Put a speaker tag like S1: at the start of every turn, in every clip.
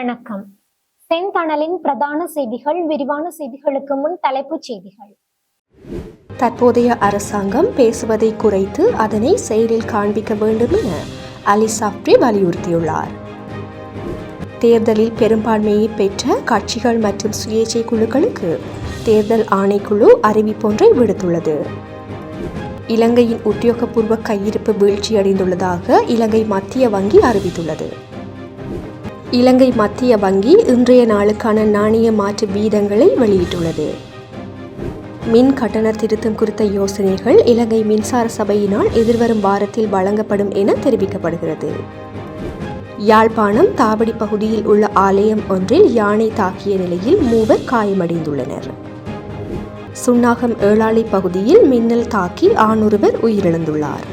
S1: வணக்கம். செந்தணலின் பிரதான செய்திகள் விரிவான செய்திகளுக்கு முன் தலைப்புச் செய்திகள்.
S2: தற்போதைய அரசாங்கம் பேசுவதை குறைத்து அதனை செயலில் காண்பிக்க வேண்டும் என அலி சாப்ரி வலியுறுத்தியுள்ளார். தேர்தலில் பெரும்பான்மையை பெற்ற கட்சிகள் மற்றும் சுயேட்சை குழுக்களுக்கு தேர்தல் ஆணைக்குழு அறிவிப்பொன்றை விடுத்துள்ளது. இலங்கையின் உத்தியோகபூர்வ கையிருப்பு வீழ்ச்சியடைந்துள்ளதாக இலங்கை மத்திய வங்கி அறிவித்துள்ளது. இலங்கை மத்திய வங்கி இன்றைய நாளுக்கான நாணய மாற்று வீதங்களை வெளியிட்டுள்ளது. மின் கட்டண திருத்தம் குறித்த யோசனைகள் இலங்கை மின்சார சபையினால் எதிர்வரும் வாரத்தில் வழங்கப்படும் என தெரிவிக்கப்படுகிறது. யாழ்ப்பாணம் தாவடி பகுதியில் உள்ள ஆலயம் ஒன்றில் யானை தாக்கிய நிலையில் மூவர் காயமடைந்துள்ளனர். சுன்னாகம் ஏழாளி பகுதியில் மின்னல் தாக்கி ஆணொருவர் உயிரிழந்துள்ளார்.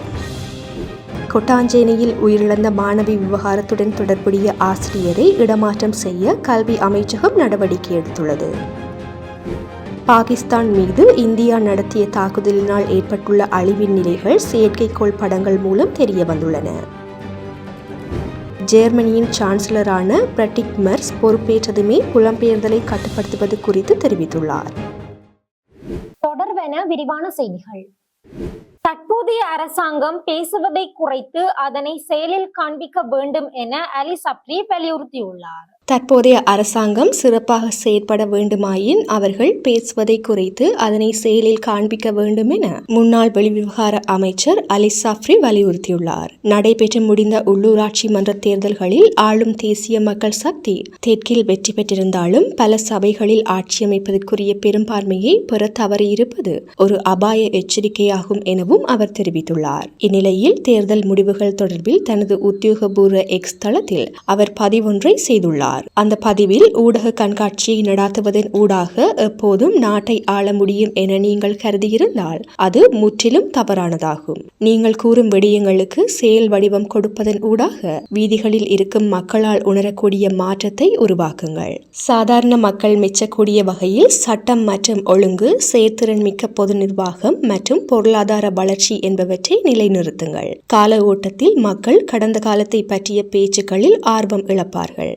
S2: கொட்டாஞ்சேனியில் உயிரிழந்த மாணவி விவகாரத்துடன் தொடர்புடைய ஆசிரியரை இடமாற்றம் செய்ய கல்வி அமைச்சகம் நடவடிக்கை எடுத்துள்ளது. பாகிஸ்தான் மீது இந்தியா நடத்திய தாக்குதலினால் ஏற்பட்டுள்ள அழிவின் நிலைகள் செயற்கைக்கோள் படங்கள் மூலம் தெரிய வந்துள்ளன. ஜெர்மனியின் சான்சலரான பிரட்டிக் மர்ஸ் பொறுப்பேற்றதுமே புலம்பெயர்தலை கட்டுப்படுத்துவது குறித்து தெரிவித்துள்ளார்.
S1: தொடர்வென விரிவான செய்திகள். புதிய அரசாங்கம் பேசுவதை குறைத்து அதனை செயலில் காண்பிக்க வேண்டும் என அலி சப்ரி வலியுறுத்தியுள்ளார்.
S2: தற்போதைய அரசாங்கம் சிறப்பாக செயற்பட வேண்டுமாயின் அவர்கள் பேசுவதை குறைத்து அதனை செயலில் காண்பிக்க வேண்டும் என முன்னாள் வெளிவிவகார அமைச்சர் அலி சாஃப்ரி வலியுறுத்தியுள்ளார். நடைபெற்று முடிந்த உள்ளூராட்சி மன்ற தேர்தல்களில் ஆளும் தேசிய மக்கள் சக்தி தெற்கில் வெற்றி பெற்றிருந்தாலும் பல சபைகளில் ஆட்சி அமைப்பதற்குரிய பெரும்பான்மையை பெற தவறியிருப்பது ஒரு அபாய எச்சரிக்கையாகும் எனவும் அவர் தெரிவித்துள்ளார். இந்நிலையில் தேர்தல் முடிவுகள் தொடர்பில் தனது உத்தியோகபூர்வ எக்ஸ் தளத்தில் அவர் பதிவொன்றை செய்துள்ளார். அந்த பதிவில் ஊடக கண்காட்சியை நடாத்துவதன் ஊடாக எப்போதும் நாட்டை ஆள முடியும் என நீங்கள் கருதியிருந்தால் அது முற்றிலும் தவறானதாகும். நீங்கள் கூறும் விடயங்களுக்கு செயல் வடிவம் கொடுப்பதன் ஊடாக வீதிகளில் இருக்கும் மக்களால் உணரக்கூடிய மாற்றத்தை உருவாக்குங்கள். சாதாரண மக்கள் மெச்சக்கூடிய வகையில் சட்டம் மற்றும் ஒழுங்கு செயற்திறன் மிக்க பொது நிர்வாகம் மற்றும் பொருளாதார வளர்ச்சி என்பவற்றை நிலைநிறுத்துங்கள். கால ஓட்டத்தில் மக்கள் கடந்த காலத்தை பற்றிய பேச்சுக்களில் ஆர்வம் இழப்பார்கள்.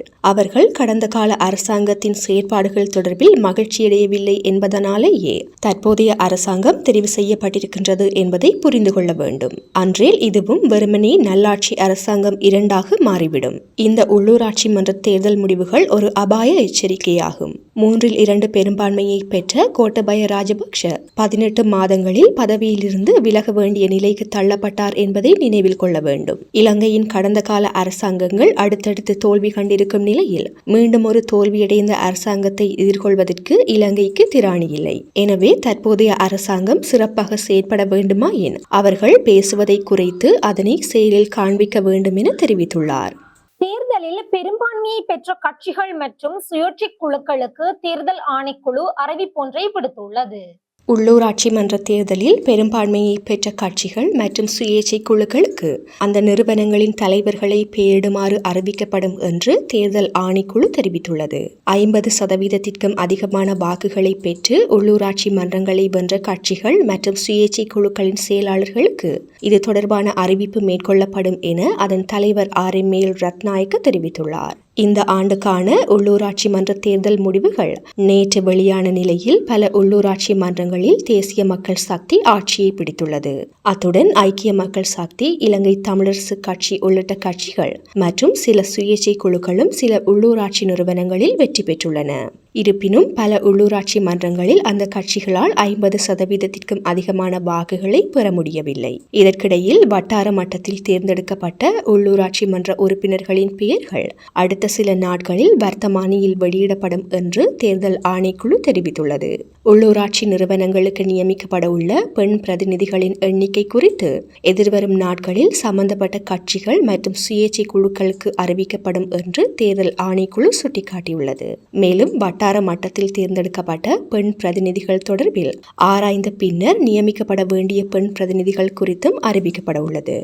S2: அவர்கள் கடந்த கால அரசாங்கத்தின் செயற்பாடுகள் தொடர்பில் மகிழ்ச்சியடையவில்லை என்பதனாலேயே தற்போதைய அரசாங்கம் தெரிவு செய்யப்பட்டிருக்கின்றது என்பதை புரிந்து கொள்ள வேண்டும். அன்றேல் இதுவும் வெறுமனே நல்லாட்சி அரசாங்கம் இரண்டாக மாறிவிடும். இந்த உள்ளூராட்சி மன்ற தேர்தல் முடிவுகள் ஒரு அபாய எச்சரிக்கையாகும். மூன்றில் இரண்டு பெரும்பான்மையை பெற்ற கோட்டபய ராஜபக்ஷ பதினெட்டு மாதங்களில் பதவியிலிருந்து விலக வேண்டிய நிலைக்கு தள்ளப்பட்டார் என்பதை நினைவில் கொள்ள வேண்டும். இலங்கையின் கடந்த கால அரசாங்கங்கள் அடுத்தடுத்து தோல்வி கண்டிருக்கும் நிலையில் மீண்டும் ஒரு தோல்வியடைந்த அரசாங்கத்தை எதிர்கொள்வதற்கு இலங்கைக்கு திராணி இல்லை. எனவே தற்போதைய அரசாங்கம் சிறப்பாக செயற்பட வேண்டுமாயின் அவர்கள் பேசுவதை குறைத்து அதனை செயலில் காண்பிக்க வேண்டும் என தெரிவித்துள்ளார்.
S1: தேர்தலில் பெரும்பான்மையை பெற்ற கட்சிகள் மற்றும் சுயேட்சை குழுக்களுக்கு தேர்தல் ஆணைக்குழு அறிவிப்பொன்றை விடுத்துள்ளது.
S2: உள்ளூராட்சி மன்ற தேர்தலில் பெரும்பான்மையை பெற்ற கட்சிகள் மற்றும் சுயேட்சை குழுக்களுக்கு அந்த நிறுவனங்களின் தலைவர்களை பெயரிடுமாறு அறிவிக்கப்படும் என்று தேர்தல் ஆணைக்குழு தெரிவித்துள்ளது. ஐம்பது சதவீதத்திற்கும் அதிகமான வாக்குகளை பெற்று உள்ளூராட்சி மன்றங்களை வென்ற கட்சிகள் மற்றும் சுயேட்சை குழுக்களின் செயலாளர்களுக்கு இது தொடர்பான அறிவிப்பு மேற்கொள்ளப்படும் என அதன் தலைவர் ஆர் எம் மேல் ரத்நாயக்க தெரிவித்துள்ளார். இந்த ஆண்டுக்கான உள்ளூராட்சி மன்ற தேர்தல் முடிவுகள். நேற்று வெளியான நிலையில் பல உள்ளூராட்சி மன்றங்களில் தேசிய மக்கள் சக்தி ஆட்சியை பிடித்துள்ளது. அத்துடன் ஐக்கிய மக்கள் சக்தி இலங்கை தமிழரசு கட்சி உள்ளிட்ட கட்சிகள் மற்றும் சில சுயேட்சை குழுக்களும் சில உள்ளூராட்சி நிறுவனங்களில் வெற்றி பெற்றுள்ளன. இருப்பினும் பல உள்ளூராட்சி மன்றங்களில் அந்த கட்சிகளால் ஐம்பது சதவீதத்திற்கும் அதிகமான வாக்குகளை பெற முடியவில்லை. இதற்கிடையில் வட்டார மட்டத்தில் தேர்ந்தெடுக்கப்பட்ட உள்ளூராட்சி மன்ற உறுப்பினர்களின் பெயர்கள் அடுத்த சில நாட்களில் வர்த்தமானியில் வெளியிடப்படும் என்று தேர்தல் ஆணைக்குழு தெரிவித்துள்ளது. உள்ளூராட்சி நிறுவனங்களுக்கு நியமிக்கப்பட உள்ள பெண் பிரதிநிதிகளின் எண்ணிக்கை குறித்து எதிர்வரும் நாட்களில் சம்பந்தப்பட்ட கட்சிகள் மற்றும் சுயேட்சை குழுக்களுக்கு அறிவிக்கப்படும் என்று தேர்தல் ஆணைக்குழு சுட்டிக்காட்டியுள்ளது. மேலும் வட்டார மட்டத்தில் தேர்ந்தெடுக்கப்பட்ட பெண் பிரதிநிதிகள் தொடர்பில் ஆராய்ந்த பின்னர் நியமிக்கப்பட வேண்டிய பெண் பிரதிநிதிகள் குறித்தும் அறிவிக்கப்பட உள்ளது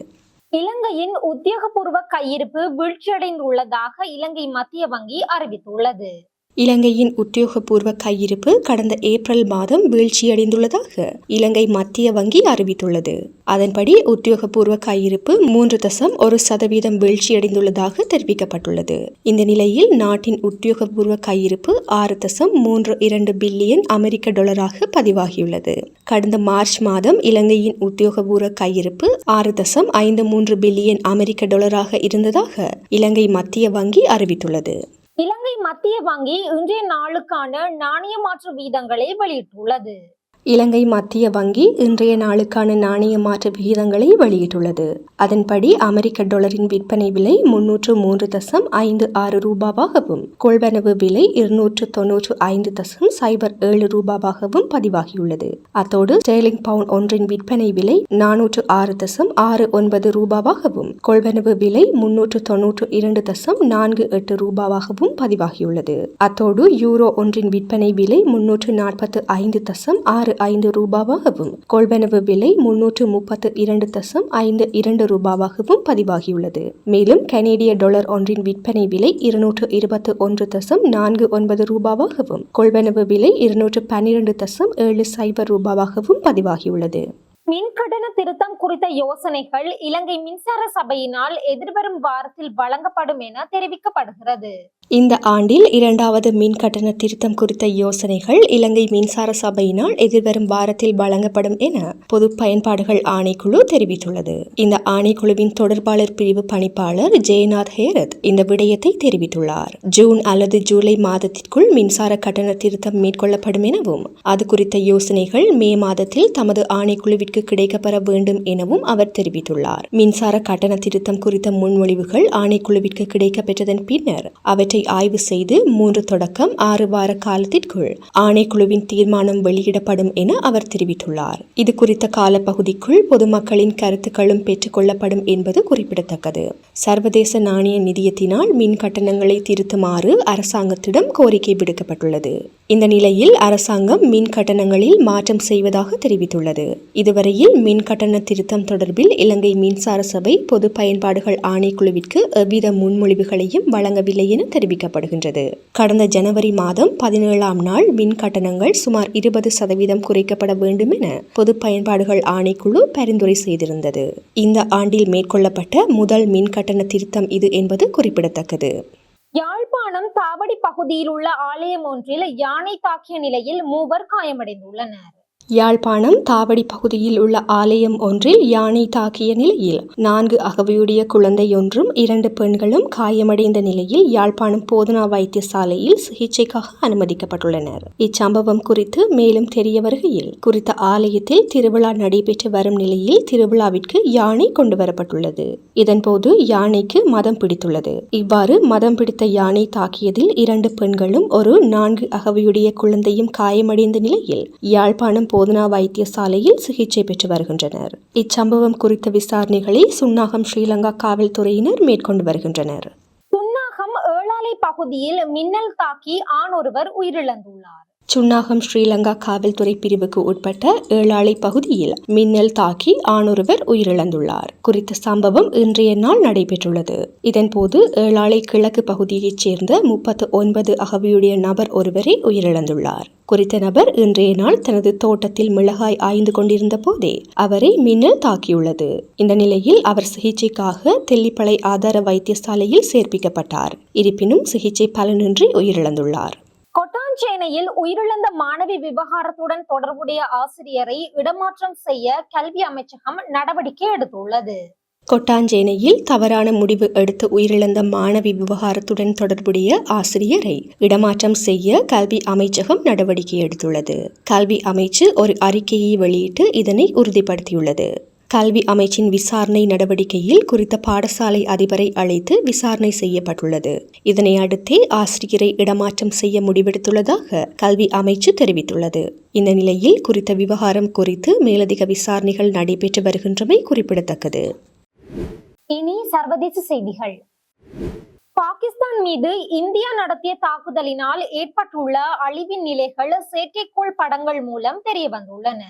S1: இலங்கையின் உத்தியோகபூர்வ கையிருப்பு வீழ்ச்சியடைந்துள்ளதாக இலங்கை மத்திய வங்கி அறிவித்துள்ளது.
S2: இலங்கையின் உத்தியோகபூர்வ கையிருப்பு கடந்த ஏப்ரல் மாதம் வீழ்ச்சியடைந்துள்ளதாக இலங்கை மத்திய வங்கி அறிவித்துள்ளது. அதன்படி உத்தியோகபூர்வ கையிருப்பு மூன்று தசம் ஒரு சதவீதம் வீழ்ச்சியடைந்துள்ளதாக தெரிவிக்கப்பட்டுள்ளது. இந்த நிலையில் நாட்டின் உத்தியோகபூர்வ கையிருப்பு ஆறு தசம் மூன்று இரண்டு பில்லியன் அமெரிக்க டாலராக பதிவாகியுள்ளது. கடந்த மார்ச் மாதம் இலங்கையின் உத்தியோகபூர்வ கையிருப்பு ஆறு தசம் ஐந்து மூன்று பில்லியன் அமெரிக்க டாலராக இருந்ததாக இலங்கை மத்திய வங்கி அறிவித்துள்ளது.
S1: இலங்கை மத்திய வங்கி இன்றைய நாளுக்கான நாணய மாற்று வீதங்களை வெளியிட்டுள்ளது.
S2: இலங்கை மத்திய வங்கி இன்றைய நாளுக்கான நாணய மாற்று விகிதங்களை வெளியிட்டுள்ளது. அதன்படி அமெரிக்க டாலரின் விற்பனை விலை முன்னூற்று மூன்று தசம் ஐந்து ஆறு ரூபாவாகவும் கொள்வனவு விலை இருநூற்று தொன்னூற்று ஐந்து தசம் சைபர் ஏழு ரூபாவாகவும் பதிவாகியுள்ளது. அத்தோடு ஸ்டேலிங் பவுண்ட் ஒன்றின் விற்பனை விலை நானூற்று ஆறு தசம் ஆறு ஒன்பது ரூபாவாகவும் கொள்வனவு விலை முன்னூற்று தொன்னூற்று இரண்டு தசம் நான்கு எட்டு ரூபாவாகவும் பதிவாகியுள்ளது. அத்தோடு யூரோ ஒன்றின் விற்பனை விலை முன்னூற்று நாற்பத்து ஐந்து தசம் ஆறு ஐந்து ரூபாவாகவும் கொள்வனவு விலை முன்னூற்று முப்பத்து இரண்டு தசம் ஐந்து இரண்டு ரூபாவாகவும் பதிவாகியுள்ளது. மேலும் கனேடிய டாலர் ஒன்றின் விற்பனை விலை இருநூற்று இருபத்து ஒன்று தசம் நான்கு ஒன்பது ரூபாவாகவும் கொள்வனவு விலை இருநூற்று பன்னிரண்டு தசம் ஏழு சைபர் ரூபாவாகவும் பதிவாகியுள்ளது.
S1: மின் திருத்தம் குறித்த யோசனைகள் இலங்கை மின்சார சபையினால் எதிர்வரும் வாரத்தில் வழங்கப்படும் என தெரிவிக்கப்படுகிறது.
S2: இந்த ஆண்டில் இரண்டாவது மின் கட்டண திருத்தம் குறித்த யோசனைகள் இலங்கை மின்சார சபையினால் எதிர்வரும் வாரத்தில் வழங்கப்படும் என பொது பயன்பாடுகள் ஆணைக்குழு தெரிவித்துள்ளது. இந்த ஆணைக்குழுவின் தொடர்பாளர் பிரிவு பணிப்பாளர் ஜெயநாத் ஹேரத் இந்த விடயத்தை தெரிவித்துள்ளார். ஜூன் அல்லது ஜூலை மாதத்திற்குள் மின்சார கட்டண திருத்தம் மேற்கொள்ளப்படும் எனவும் அது குறித்த யோசனைகள் மே மாதத்தில் தமது ஆணைக்குழுவிற்கு கிடைக்கப்பெற வேண்டும் எனவும் அவர் தெரிவித்துள்ளார். மின்சார கட்டண திருத்தம் குறித்த முன்மொழிவுகள் ஆணைக்குழுவிற்கு கிடைக்கப்பெற்றதன் பின்னர் அவற்றை ஆய்வு செய்து மூன்று தொடக்கம் ஆறு வார காலத்திற்குள் ஆணைக்குழுவின் தீர்மானம் வெளியிடப்படும் என அவர் தெரிவித்துள்ளார். இது குறித்த காலப்பகுதிக்குள் பொதுமக்களின் கருத்துக்களும் பெற்றுக்கொள்ளப்படும் என்பது குறிப்பிடத்தக்கது. சர்வதேச நாணய நிதியத்தினால் மின் கட்டணங்களை திருத்துமாறு அரசாங்கத்திடம் கோரிக்கை விடுக்கப்பட்டுள்ளது. இந்த நிலையில் அரசாங்கம் மின் கட்டணங்களில் மாற்றம் செய்வதாக தெரிவித்துள்ளது. இதுவரையில் மின் கட்டண திருத்தம் தொடர்பில் இலங்கை மின்சார சபை பொது பயன்பாடுகள் ஆணைக்குழுவிற்கு எவ்வித முன்மொழிவுகளையும் வழங்கவில்லை என தெரிவிக்கப்படுகின்றது. கடந்த ஜனவரி மாதம் பதினேழாம் நாள் மின் கட்டணங்கள் சுமார் இருபது சதவீதம் குறைக்கப்பட வேண்டும் என பொது பயன்பாடுகள் ஆணைக்குழு பரிந்துரை செய்திருந்தது. இந்த ஆண்டில் மேற்கொள்ளப்பட்ட முதல் மின் கட்டண திருத்தம் இது என்பது குறிப்பிடத்தக்கது.
S1: யாழ்ப்பாணம் தாவடி பகுதியில் உள்ள ஆலயம் ஒன்றில் யானை தாக்கிய நிலையில் மூவர் காயமடைந்துள்ளனர்.
S2: யாழ்ப்பாணம் தாவடி பகுதியில் உள்ள ஆலயம் ஒன்றில் யானை தாக்கிய நிலையில் நான்கு அகவையுடைய குழந்தையொன்றும் இரண்டு பெண்களும் காயமடைந்த நிலையில் யாழ்ப்பாணம் போதனா வைத்தியசாலையில் சிகிச்சைக்காக அனுமதிக்கப்பட்டுள்ளனர். இச்சம்பவம் குறித்து மேலும் தெரிய வருகையில் குறித்த ஆலயத்தில் திருவிழா நடைபெற்று வரும் நிலையில் திருவிழாவிற்கு யானை கொண்டு வரப்பட்டுள்ளது. இதன்போது யானைக்கு மதம் பிடித்துள்ளது. இவ்வாறு மதம் பிடித்த யானை தாக்கியதில் இரண்டு பெண்களும் ஒரு நான்கு அகவையுடைய குழந்தையும் காயமடைந்த நிலையில் யாழ்ப்பாணம் போதனா வைத்தியசாலையில் சிகிச்சை பெற்று வருகின்றனர். இச்சம்பவம் குறித்த விசாரணைகளை சுன்னாகம் ஸ்ரீலங்கா காவல்துறையினர் மேற்கொண்டு வருகின்றனர்.
S1: சுன்னாகம் ஏழாலை பகுதியில் மின்னல் தாக்கி ஆண் ஒருவர் உயிரிழந்துள்ளார்.
S2: சுன்னாகம் ஸ்ரீலங்கா காவல்துறை பிரிவுக்கு உட்பட்ட ஏழாளை பகுதியில் மின்னல் தாக்கி ஆணொருவர் உயிரிழந்துள்ளார். குறித்த சம்பவம் இன்றைய நாள் நடைபெற்றுள்ளது. இதன்போது ஏழாளை கிழக்கு பகுதியைச் சேர்ந்த முப்பத்து ஒன்பது அகவியுடைய நபர் ஒருவரை உயிரிழந்துள்ளார். குறித்த நபர் இன்றைய நாள் தனது தோட்டத்தில் மிளகாய் ஆய்ந்து கொண்டிருந்த போதே அவரை மின்னல் தாக்கியுள்ளது. இந்த நிலையில் அவர் சிகிச்சைக்காக தெல்லிப்பளை ஆதார வைத்தியசாலையில் சேர்ப்பிக்கப்பட்டார். இருப்பினும் சிகிச்சை பலனின்றி உயிரிழந்துள்ளார்.
S1: சென்னையில் உயிரிழந்த மாணவி விவகாரத்துடன் தொடர்புடைய ஆசிரியரை இடமாற்றம் செய்ய கல்வி அமைச்சகம் நடவடிக்கை எடுத்துள்ளது.
S2: கொட்டாஞ்சேனையில் தவறான முடிவு எடுத்து உயிரிழந்த மாணவி விவகாரத்துடன் தொடர்புடைய ஆசிரியரை இடமாற்றம் செய்ய கல்வி அமைச்சகம் நடவடிக்கை எடுத்துள்ளது. கல்வி அமைச்சு ஒரு அறிக்கையை வெளியிட்டு இதனை உறுதிப்படுத்தியுள்ளது. கல்வி அமைச்சின் விசாரணை நடவடிக்கையில் குறித்த பாடசாலை அதிபரை அழைத்து விசாரணை செய்யப்பட்டுள்ளது. இதனை அடுத்தே ஆசிரியரை இடமாற்றம் செய்ய முடிவெடுத்துள்ளதாக கல்வி அமைச்சு தெரிவித்துள்ளது. இந்த நிலையில் குறித்த விவகாரம் குறித்து மேலதிக விசாரணைகள் நடைபெற்று வருகின்றமை குறிப்பிடத்தக்கது.
S1: இனி சர்வதேச செய்திகள். பாகிஸ்தான் மீது இந்தியா நடத்திய தாக்குதலினால் ஏற்பட்டுள்ள அழிவின் நிலைகள் செயற்கைக்கோள் படங்கள் மூலம் தெரிய வந்துள்ளன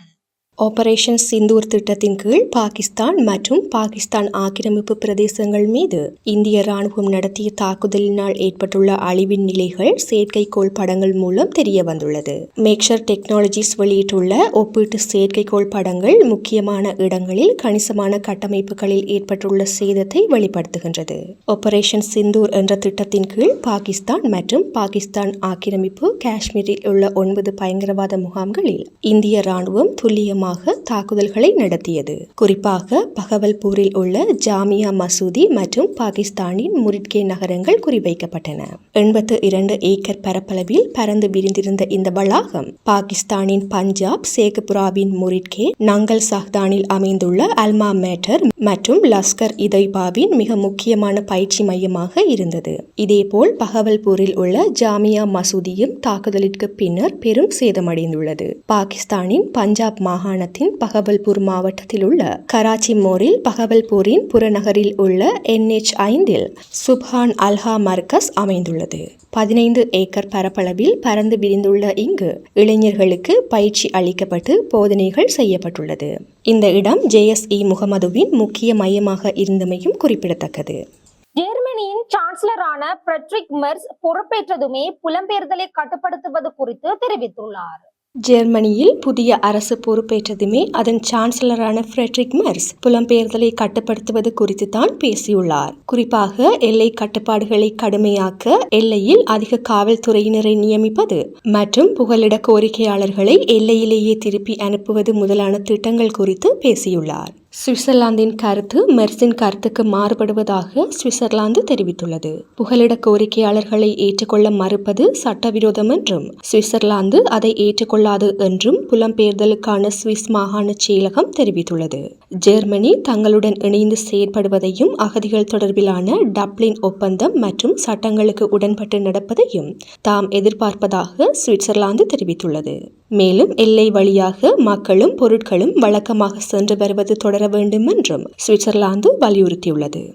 S2: ஆபரேஷன் சிந்தூர் திட்டத்தின் கீழ் பாகிஸ்தான் மற்றும் பாகிஸ்தான் ஆக்கிரமிப்பு பிரதேசங்கள் மீது இந்திய ராணுவம் நடத்திய தாக்குதலினால் ஏற்பட்டுள்ள அழிவின் நிலைகள் செயற்கைக்கோள் படங்கள் மூலம் தெரிய வந்துள்ளது. மேக்ஷர் டெக்னாலஜிஸ் வெளியிட்டுள்ள ஒப்பீட்டு செயற்கைக்கோள் படங்கள் முக்கியமான இடங்களில் கணிசமான கட்டமைப்புகளில் ஏற்பட்டுள்ள சேதத்தை வெளிப்படுத்துகின்றது. ஆபரேஷன் சிந்தூர் என்ற திட்டத்தின் கீழ் பாகிஸ்தான் மற்றும் பாகிஸ்தான் ஆக்கிரமிப்பு காஷ்மீரில் உள்ள ஒன்பது பயங்கரவாத முகாம்களில் இந்திய ராணுவம் துல்லியமாக தாக்குதல்களை நடத்தியது. குறிப்பாக பகவல்பூரில் உள்ள ஜாமியா மசூதி மற்றும் பாகிஸ்தானின் முரிட்கே நகரங்கள் குறிவைக்கப்பட்டன. எண்பத்து இரண்டு ஏக்கர் பரப்பளவில் பறந்து விரிந்திருந்த இந்த வளாகம் பாகிஸ்தானின் பஞ்சாப் சேகபுராவின் முரிட்கே நங்கல் சஹ்தானில் அமைந்துள்ள அல்மா மேட்டர் மற்றும் லஸ்கர் இதய்பாவின் மிக முக்கியமான பயிற்சி மையமாக இருந்தது. இதேபோல் பகவல்பூரில் உள்ள ஜாமியா மசூதியும் தாக்குதலிற்கு பின்னர் பெரும் சேதமடைந்துள்ளது. பாகிஸ்தானின் பஞ்சாப் மாகாண மாகாணத்தின் பகபல்பூர் மாவட்டத்தில் உள்ள கராச்சி மோரில் பகபல்பூரின் புறநகரில் உள்ள என்ஹெச் ஐந்தில் சுப்ஹான் அல்ஹா மர்கஸ் அமைந்துள்ளது. பதினைந்து ஏக்கர் பரப்பளவில் பறந்து விரிந்துள்ள இங்கு இளைஞர்களுக்கு பயிற்சி அளிக்கப்பட்டு போதனைகள் செய்யப்பட்டுள்ளது. இந்த இடம் ஜேஎஸ்இ முகமதுவின் முக்கிய மையமாக இருந்தமையும் குறிப்பிடத்தக்கது.
S1: ஜெர்மனியின் சான்சலரான பிரெட்ரிக் மெர்ஸ் பொறுப்பேற்றதுமே புலம்பெயர்தலை கட்டுப்படுத்துவது குறித்து தெரிவித்துள்ளார்.
S2: ஜெர்மனியில் புதிய அரசு பொறுப்பேற்றதுமே அதன் சான்சலரான ஃப்ரெட்ரிக் மெர்ஸ். புலம்பெயர்தலை கட்டுப்படுத்துவது குறித்து தான் பேசியுள்ளார். குறிப்பாக எல்லை கட்டுப்பாடுகளை கடுமையாக்க எல்லையில் அதிக காவல்துறையினரை நியமிப்பது மற்றும் புகலிட கோரிக்கையாளர்களை எல்லையிலேயே திருப்பி அனுப்புவது முதலான திட்டங்கள் குறித்து பேசியுள்ளார். சுவிட்சர்லாந்தின் கருத்து மெர்சின் கருத்துக்கு மாறுபடுவதாக சுவிட்சர்லாந்து தெரிவித்துள்ளது. புகலிட கோரிக்கையாளர்களை ஏற்றுக்கொள்ள மறுப்பது சட்டவிரோதம் என்றும் சுவிட்சர்லாந்து அதை ஏற்றுக்கொள்ளாது என்றும் புலம்பெயர்தலுக்கான சுவிஸ் மாகாண செயலகம் தெரிவித்துள்ளது. ஜெர்மனி தங்களுடன் இணைந்து செயற்படுவதையும் அகதிகள் தொடர்பிலான டப்ளின் ஒப்பந்தம் மற்றும் சட்டங்களுக்கு உடன்பட்டு நடப்பதையும் தாம் எதிர்பார்ப்பதாக சுவிட்சர்லாந்து தெரிவித்துள்ளது. மேலும் எல்லை வழியாக மக்களும் பொருட்களும் வழக்கமாக சென்று வருவது தொடர வேண்டும் என்றும் சுவிட்சர்லாந்து வலியுறுத்தியுள்ளது.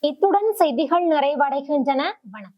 S1: இத்துடன் செய்திகள் நிறைவடைகின்றன. வணக்கம்.